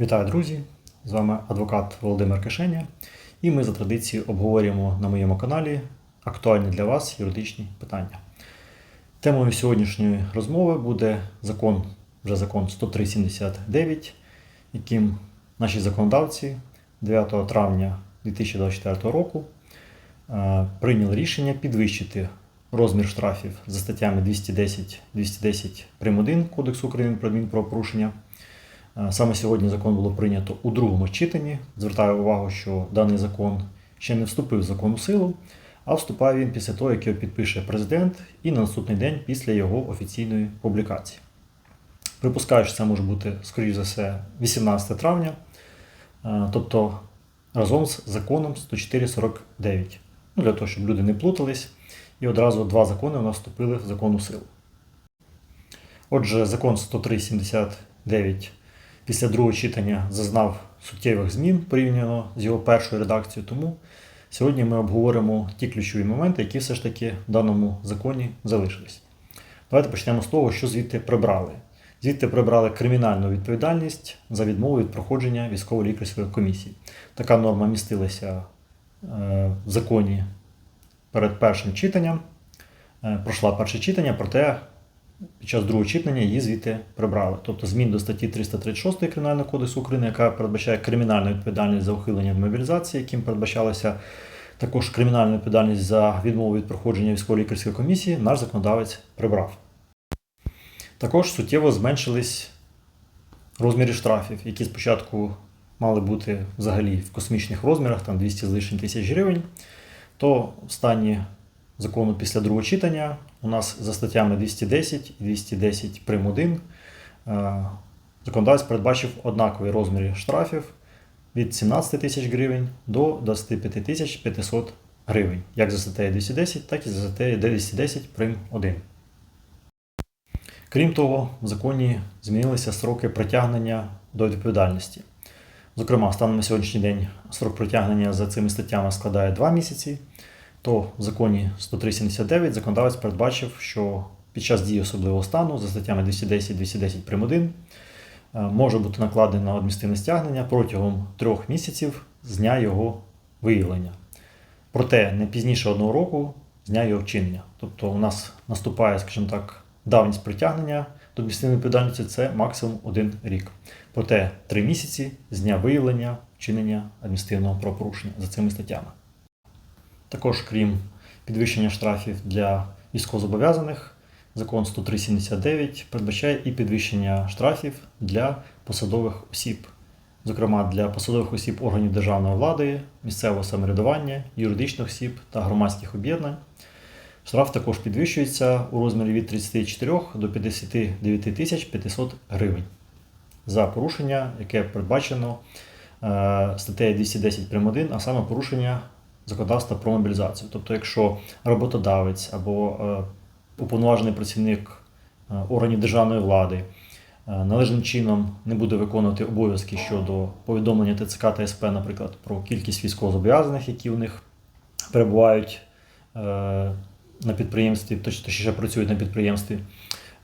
Вітаю, друзі! З вами адвокат Володимир Кишеня, і ми за традицією обговорюємо на моєму каналі актуальні для вас юридичні питання. Темою сьогоднішньої розмови буде закон, вже закон 10379, яким наші законодавці 9 травня 2024 року е, прийняли рішення підвищити розмір штрафів за статтями 210 210 прим. 1 Кодексу України про адмінправопорушення. Е, Саме сьогодні закон було прийнято у другому читанні. Звертаю увагу, що даний закон ще не вступив в законну силу, а вступає він після того, як його підпише президент, і на наступний день після його офіційної публікації. Припускаю, що це може бути, скоріш за все, 18 травня, е, тобто разом з законом 104.49. Ну, для того, щоб люди не плутались, і одразу два закони у нас вступили в законну силу. Отже, закон 103.79 після другого читання зазнав суттєвих змін порівняно з його першою редакцією. Тому сьогодні ми обговоримо ті ключові моменти, які все ж таки в даному законі залишились. Давайте почнемо з того, що звідти прибрали. Звідти прибрали кримінальну відповідальність за відмову від проходження військово-лікарської комісії. Така норма містилася е, в законі перед першим читанням. Е, Пройшла перше читання, проте під час другого читання її звідти прибрали. Тобто змін до статті 336 Кримінального кодексу України, яка передбачає кримінальну відповідальність за ухилення від мобілізації, яким передбачалася також кримінальна відповідальність за відмову від проходження військово-лікарської комісії, наш законодавець прибрав. Також суттєво зменшились розміри штрафів, які спочатку мали бути взагалі в космічних розмірах, там 200 з лишнім тисяч гривень, то в стані закону після другого читання у нас за статтями 210 і 210 прим. 1 е, законодавець передбачив однакові розміри штрафів від 17 тисяч гривень до 25 тисяч 500 гривень, як за статтею 210, так і за статтею 210 прим. 1. Крім того, в законі змінилися строки притягнення до відповідальності. Зокрема, станом на сьогоднішній день строк притягнення за цими статтями складає 2 місяці, то в законі 10379 законодавець передбачив, що під час дії особливого стану за статтями 210 210 прим. 1 е, може бути накладено адміністративне стягнення протягом трьох місяців з дня його виявлення. Проте не пізніше одного року з дня його вчинення. Тобто у нас наступає, скажімо так, давність притягнення до адміністративної відповідальності це максимум один рік. Проте три місяці з дня виявлення вчинення адміністративного правопорушення за цими статтями. Також, крім підвищення штрафів для військовозобов'язаних, закон 10379 передбачає і підвищення штрафів для посадових осіб, зокрема для посадових осіб органів державної влади, місцевого самоврядування, юридичних осіб та громадських об'єднань. Штраф також підвищується у розмірі від 34 до 59 тисяч 500 гривень за порушення, яке передбачено е, статтею 210 прим. 1, а саме порушення законодавства про мобілізацію. Тобто, якщо роботодавець або е, уповноважений працівник е, органів державної влади е, належним чином не буде виконувати обов'язки щодо повідомлення ТЦК та СП, наприклад, про кількість військовозобов'язаних, які у них перебувають на підприємстві, точ- точніше працюють на підприємстві,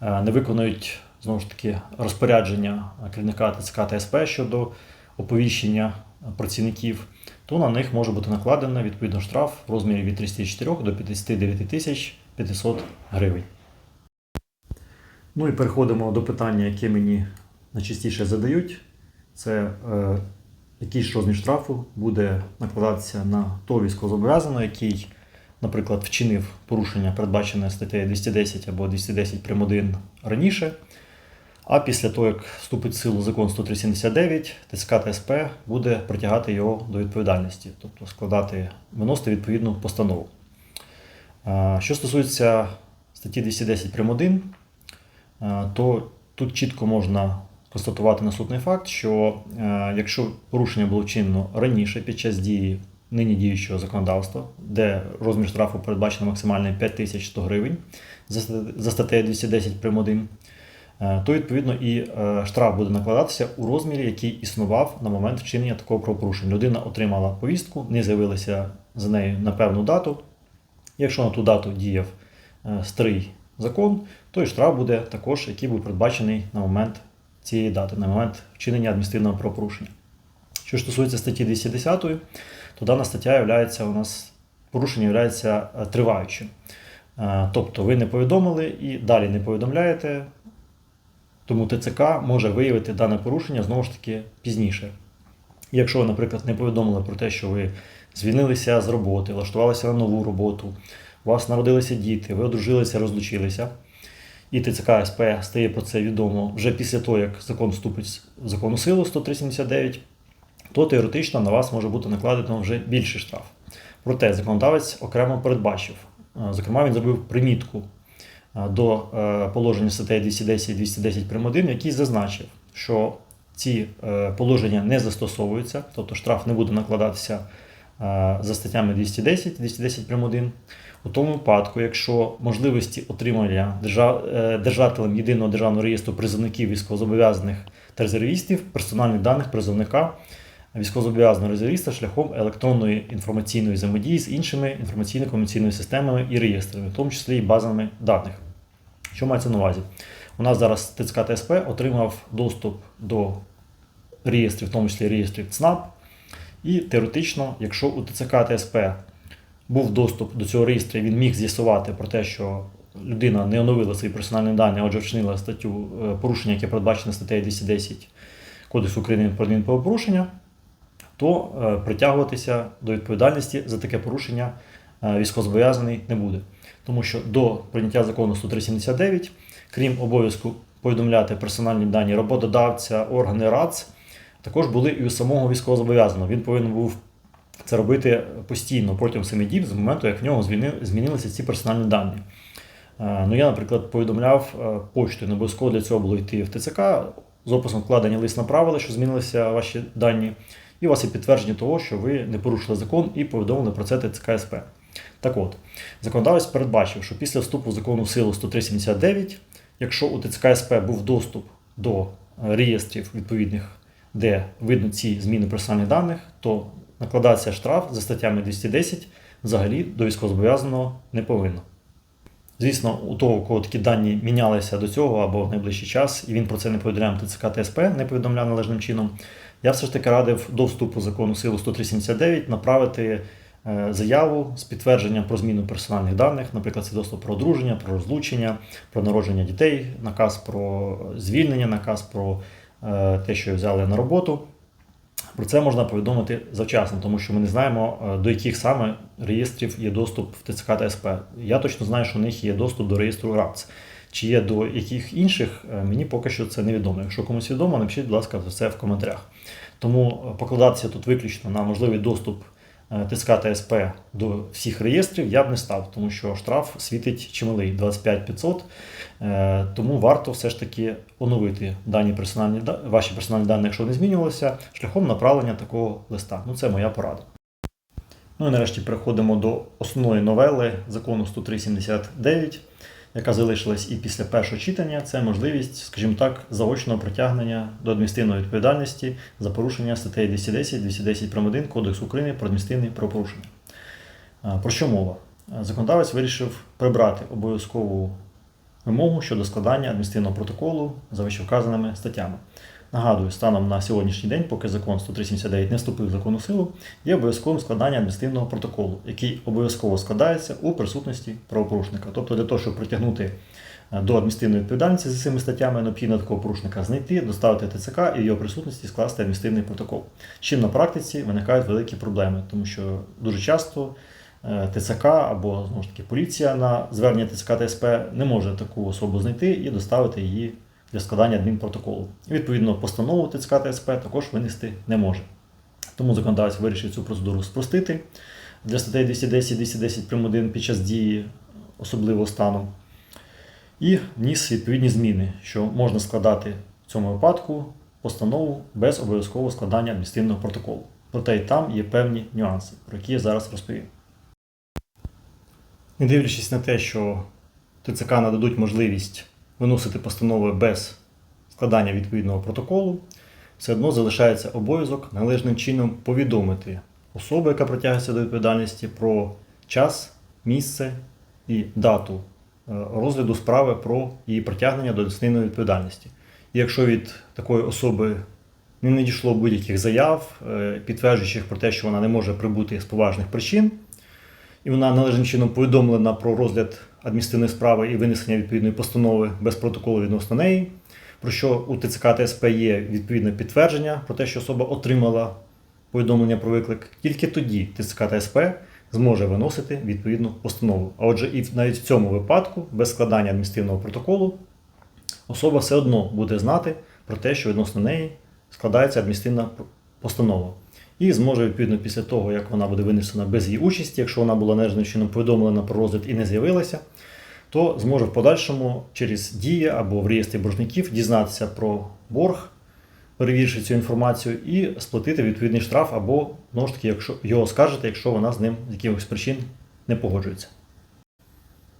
не виконують знову ж таки розпорядження керівника ТЦК та СП щодо оповіщення працівників, то на них може бути накладено відповідно штраф в розмірі від 34 до 59 тисяч 500 гривень. Ну і переходимо до питання, яке мені найчастіше задають. Це е, ж розмір штрафу буде накладатися на того військовозобов'язаного, який, наприклад, вчинив порушення, передбачене статтею 210 або 210 прим. 1 раніше. А після того, як вступить в силу закон 10379, ТСК та СП буде притягати його до відповідальності, тобто складати, виносити відповідну постанову. Що стосується статті 210 прим. 1, то тут чітко можна констатувати наступний факт, що якщо порушення було вчинено раніше під час дії нині діючого законодавства, де розмір штрафу передбачено максимальний 5100 гривень за ст- за статтею 210 прим. 1, е, то відповідно і е, штраф буде накладатися у розмірі, який існував на момент вчинення такого правопорушення. Людина отримала повістку, не з'явилася за нею на певну дату. Якщо на ту дату діяв е, старий закон, то і штраф буде також, який був передбачений на момент цієї дати на момент вчинення адміністративного правопорушення. Що стосується статті 210, то дана стаття являється у нас порушення є триваючим. Е, Тобто ви не повідомили і далі не повідомляєте, тому ТЦК може виявити дане порушення знову ж таки пізніше. Якщо ви, наприклад, не повідомили про те, що ви звільнилися з роботи, влаштувалися на нову роботу, у вас народилися діти, ви одружилися, розлучилися, і ТЦК СП стає про це відомо вже після того, як закон вступить в закону силу 10379, то теоретично на вас може бути накладено вже більший штраф. Проте законодавець окремо передбачив. Е, Зокрема, він зробив примітку до е, положення статей 210 і 210 прим. 1, який зазначив, що ці е, положення не застосовуються, тобто штраф не буде накладатися е, за статтями 210 210 прим. 1, у тому випадку, якщо можливості отримання е, держателем єдиного державного реєстру призовників військовозобов'язаних та резервістів персональних даних призовника військовозобов'язаного резервіста шляхом електронної інформаційної взаємодії з іншими інформаційно-комунікаційними системами і реєстрами, в тому числі і базами даних. Що мається на увазі? У нас зараз ТЦК ТСП отримав доступ до реєстрів, в тому числі реєстрів ЦНАП. І теоретично, якщо у ТЦК ТСП був доступ до цього реєстру, він міг з'ясувати про те, що людина не оновила свої персональні дані, а отже, вчинила статтю е, порушення, яке передбачено статтею 210 Кодексу України про адмінправопорушення, то е, притягуватися до відповідальності за таке порушення е, військовозобов'язаний не буде. Тому що до прийняття закону 10379, крім обов'язку повідомляти персональні дані роботодавця, органи РАЦ, також були і у самого військовозобов'язаного. Він повинен був це робити постійно протягом 7 діб з моменту, як в нього змінилися ці персональні дані. Е, Ну, я, наприклад, повідомляв е, поштою, не обов'язково для цього було йти в ТЦК з описом вкладення лист направили, що змінилися ваші дані, і у вас є підтвердження того, що ви не порушили закон і повідомили про це ТЦК СП. Так от, законодавець передбачив, що після вступу закону в силу 10379, якщо у ТЦК СП був доступ до реєстрів відповідних, де видно ці зміни персональних даних, то накладатися штраф за статтями 210 взагалі до військовозобов'язаного не повинно. Звісно, у того, у кого такі дані мінялися до цього або в найближчий час, і він про це не повідомляв ТЦК ТСП, не повідомляв належним чином. Я все ж таки радив до вступу закону силу 10379 направити заяву з підтвердженням про зміну персональних даних, наприклад, свідоцтво про одруження, про розлучення, про народження дітей, наказ про звільнення, наказ про е, те, що взяли на роботу. Про це можна повідомити завчасно, тому що ми не знаємо, е, до яких саме реєстрів є доступ в ТЦК та СП. Я точно знаю, що у них є доступ до реєстру РАЦ. Чи є до яких інших, е, мені поки що це невідомо. Якщо комусь відомо, напишіть, будь ласка, за це в коментарях. Тому е, покладатися тут виключно на можливий доступ е, ТСК та СП до всіх реєстрів я б не став, тому що штраф світить чималий 25 500. Е, Тому варто все ж таки оновити дані персональні ваші персональні дані, якщо не змінювалися, шляхом направлення такого листа. Ну це моя порада. Ну і нарешті переходимо до основної новели закону 10379, яка залишилась і після першого читання. Це можливість, скажімо так, заочного притягнення до адміністративної відповідальності за порушення статей 210, 210 прим. 1 Кодексу України про адміністративні правопорушення. Про що мова? Законодавець вирішив прибрати обов'язкову вимогу щодо складання адміністративного протоколу за вищевказаними статтями. Нагадую, станом на сьогоднішній день, поки закон 10379 не вступив в законну силу, є обов'язковим складання адміністративного протоколу, який обов'язково складається у присутності правопорушника. Тобто для того, щоб притягнути е, до адміністративної відповідальності за цими статтями, необхідно такого порушника знайти, доставити ТЦК і в його присутності скласти адміністративний протокол. Чим на практиці виникають великі проблеми, тому що дуже часто е, ТЦК або знову ж таки поліція на звернення ТЦК та СП не може таку особу знайти і доставити її для складання адмінпротоколу. І, відповідно, постанову ТЦК та СП також винести не може. Тому законодавець вирішив цю процедуру спростити для статей 210 210 прим. 1 під час дії особливого стану. І вніс відповідні зміни, що можна складати в цьому випадку постанову без обов'язкового складання адміністративного протоколу. Проте і там є певні нюанси, про які я зараз розповім. Не дивлячись на те, що ТЦК нададуть можливість виносити постанови без складання відповідного протоколу, все одно залишається обов'язок належним чином повідомити особу, яка притягується до відповідальності, про час, місце і дату е, розгляду справи про її притягнення до адміністративної відповідальності. І якщо від такої особи не надійшло будь-яких заяв, е, підтверджуючих про те, що вона не може прибути з поважних причин, і вона належним чином повідомлена про розгляд адміністративної справи і винесення відповідної постанови без протоколу відносно неї, про що у ТЦК та СП є відповідне підтвердження про те, що особа отримала повідомлення про виклик, тільки тоді ТЦК та СП зможе виносити відповідну постанову. А отже, і навіть в цьому випадку, без складання адміністративного протоколу, особа все одно буде знати про те, що відносно неї складається адміністративна постанова. І зможе, відповідно, після того, як вона буде винесена без її участі, якщо вона була належним чином повідомлена про розгляд і не з'явилася, то зможе в подальшому через дії або в реєстрі боржників дізнатися про борг, перевіривши цю інформацію, і сплатити відповідний штраф, або знову ж таки, якщо його оскаржити, якщо вона з ним з якихось причин не погоджується.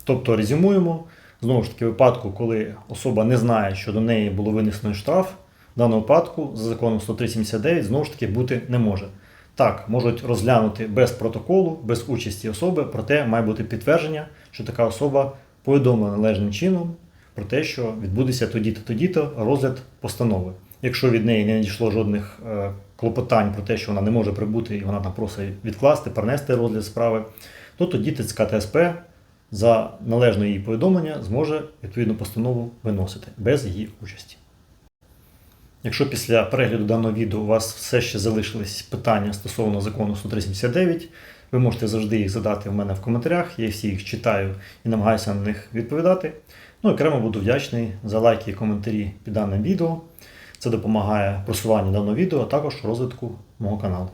Тобто резюмуємо, знову ж таки, випадку, коли особа не знає, що до неї було винесено штраф, в даному випадку за законом 10379 знову ж таки бути не може. Так, можуть розглянути без протоколу, без участі особи, проте має бути підтвердження, що така особа повідомлена належним чином про те, що відбудеться тоді-то, тоді-то розгляд постанови. Якщо від неї не надійшло жодних е, клопотань про те, що вона не може прибути і вона там просить відкласти, перенести розгляд справи, то тоді ТЦК та СП за належне її повідомлення зможе відповідну постанову виносити без її участі. Якщо після перегляду даного відео у вас все ще залишились питання стосовно закону 10379, ви можете завжди їх задати в мене в коментарях. Я всі їх читаю і намагаюся на них відповідати. Ну і окремо буду вдячний за лайки і коментарі під даним відео. Це допомагає просуванню даного відео, а також розвитку мого каналу.